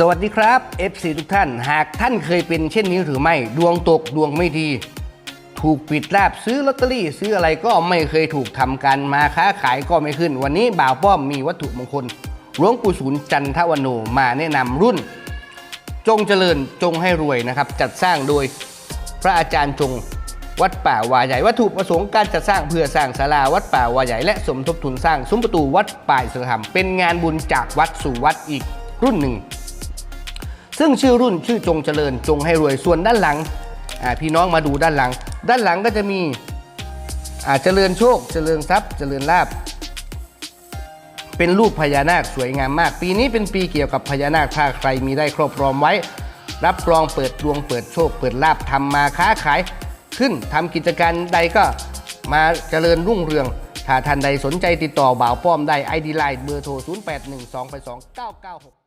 สวัสดีครับ FC ทุกท่านหากท่านเคยเป็นเช่นนี้หรือไม่ดวงตกดวงไม่ดี ถูกปิดลาบซื้อลอตเตอรี่ ซื้ออะไรก็ไม่เคยถูกทำการมาค้าขายก็ไม่ขึ้น วันนี้บ่าวป้อมมีวัตถุมงคลหลวงปู่ศูนย์จันทวโนมาแนะนำรุ่น จงเจริญจงให้รวยนะครับ จัดสร้างโดยพระอาจารย์จงวัดป่าวาใหญ่วัตถุประสงค์การจัดสร้างเพื่อสร้างศาลาวัดป่าวาใหญ่และสมทบทุนสร้างซุ้มประตูวัดป่ายสธรรมเป็นงานบุญจากวัดสู่วัดอีกรุ่นหนึ่ง ซึ่งชื่อรุ่นชื่อจงเจริญจงให้รวยส่วนด้านหลังพี่น้องมาดูด้านหลัง ด้านหลังก็จะมีเจริญโชค เจริญทรัพย์ เจริญลาบเป็นรูปพญานาคสวยงามมาก ปีนี้เป็นปีเกี่ยวกับพญานาคถ้าใครมีได้ครอบครองไว้ รับรองเปิดดวงเปิดโชค เปิดลาบทำมาค้าขายขึ้นทำกิจการใดก็มาเจริญรุ่งเรือง ถ้าท่านใดสนใจติดต่อบ่าวป้อมได้ไอดีไลน์เบอร์โทร 0812829996